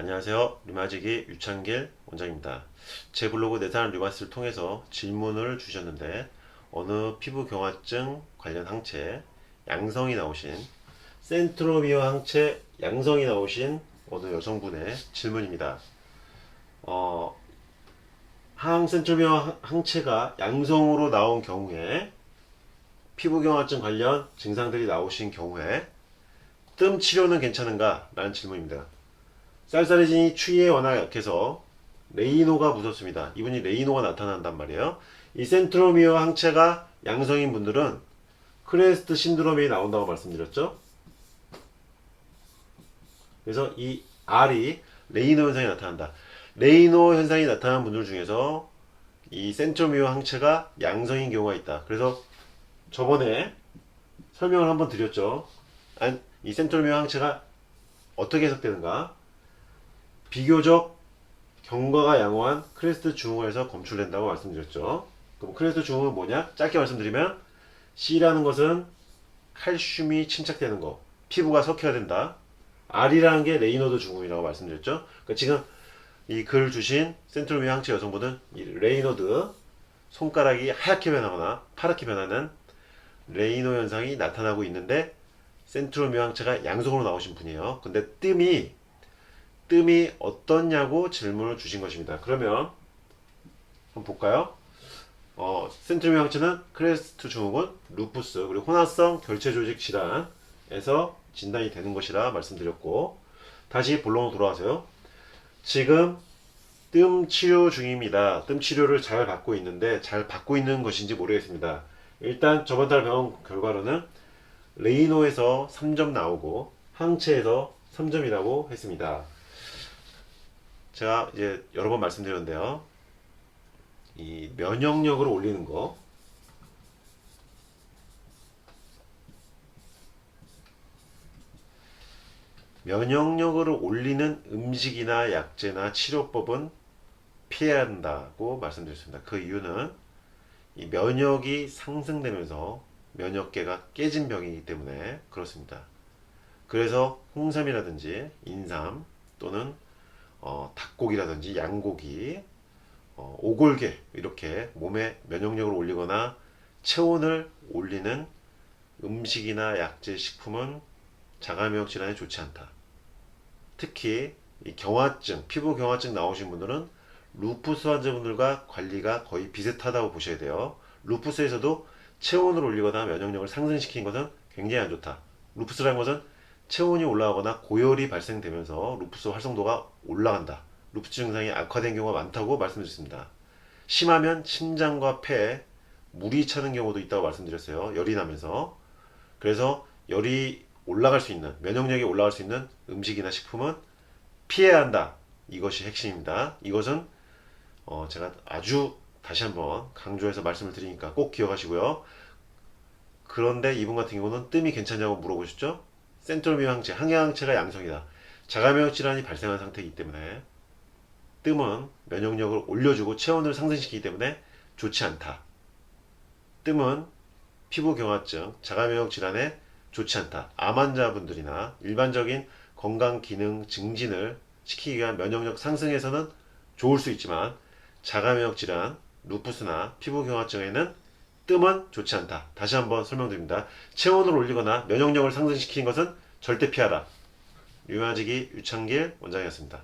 안녕하세요. 류마지기 유창길 원장입니다. 제 블로그 내사는 류마스를 통해서 질문을 주셨는데 어느 피부 경화증 관련 항체 양성이 나오신 센트로미어 항체 양성이 나오신 어느 여성분의 질문입니다. 어, 항 센트로미어 항체가 양성으로 나온 경우에 피부 경화증 관련 증상들이 나오신 경우에 뜸 치료는 괜찮은가? 라는 질문입니다. 쌀쌀해진이 추위에 워낙 약해서 레이노가 묻었습니다. 이분이 레이노가 나타난단 말이에요. 이 센트로미어 항체가 양성인 분들은 크레스트 신드롬이 나온다고 말씀드렸죠. 그래서 이 R이 레이노 현상이 나타난다. 레이노 현상이 나타나는 분들 중에서 이 센트로미어 항체가 양성인 경우가 있다. 그래서 저번에 설명을 한번 드렸죠. 안- 이 센트로미어 항체가 어떻게 해석되는가? 비교적 경과가 양호한 크레스트 중후에서 검출된다고 말씀드렸죠. 그럼 크레스트 중후는 뭐냐? 짧게 말씀드리면 C라는 것은 칼슘이 침착되는 거, 피부가 석회가 된다. R이라는 게 레이노드 중후이라고 말씀드렸죠. 그러니까 지금 이 글 주신 센트로미어 항체 여성분은 이 레이노드 손가락이 하얗게 변하거나 파랗게 변하는 레이노 현상이 나타나고 있는데 센트로미어 항체가 양성으로 나오신 분이에요. 근데 뜸이 뜸이 어떻냐고 질문을 주신 것입니다. 그러면 한번 볼까요? 어, 센트로미어 항체는 크레스트 증후군, 루푸스 그리고 혼합성 결체 조직 질환에서 진단이 되는 것이라 말씀드렸고 다시 본론으로 돌아와서요. 지금 뜸 치료 중입니다. 뜸 치료를 잘 받고 있는데 잘 받고 있는 것인지 모르겠습니다. 일단 저번 달 배운 결과로는 레이노에서 3점 나오고 항체에서 3점이라고 했습니다. 제가 이제 여러 번 말씀드렸는데요. 이 면역력을 올리는 거. 면역력을 올리는 음식이나 약제나 치료법은 피해야 한다고 말씀드렸습니다. 그 이유는 이 면역이 상승되면서 면역계가 깨진 병이기 때문에 그렇습니다. 그래서 홍삼이라든지 인삼 또는 어, 닭고기라든지 양고기, 어, 오골계 이렇게 몸의 면역력을 올리거나 체온을 올리는 음식이나 약제 식품은 자가면역 질환에 좋지 않다. 특히 이 경화증, 피부 경화증 나오신 분들은 루푸스 환자분들과 관리가 거의 비슷하다고 보셔야 돼요. 루푸스에서도 체온을 올리거나 면역력을 상승시키는 것은 굉장히 안 좋다. 루푸스라는 것은 체온이 올라가거나 고열이 발생되면서 루푸스 활성도가 올라간다. 루푸스 증상이 악화된 경우가 많다고 말씀드렸습니다. 심하면 심장과 폐에 물이 차는 경우도 있다고 말씀드렸어요. 열이 나면서. 그래서 열이 올라갈 수 있는, 면역력이 올라갈 수 있는 음식이나 식품은 피해야 한다. 이것이 핵심입니다. 이것은 어, 제가 아주 다시 한번 강조해서 말씀을 드리니까 꼭 기억하시고요. 그런데 이분 같은 경우는 뜸이 괜찮냐고 물어보셨죠? 센트로미어 항체, 항해항체가 양성이다. 자가면역 질환이 발생한 상태이기 때문에 뜸은 면역력을 올려주고 체온을 상승시키기 때문에 좋지 않다. 뜸은 피부 경화증, 자가면역 질환에 좋지 않다. 암 환자분들이나 일반적인 건강 기능 증진을 시키기 위한 면역력 상승에서는 좋을 수 있지만 자가면역 질환, 루푸스나 피부 경화증에는 뜸은 좋지 않다. 다시 한번 설명드립니다. 체온을 올리거나 면역력을 상승시키는 것은 절대 피하라. 유아지기 유창길 원장이었습니다.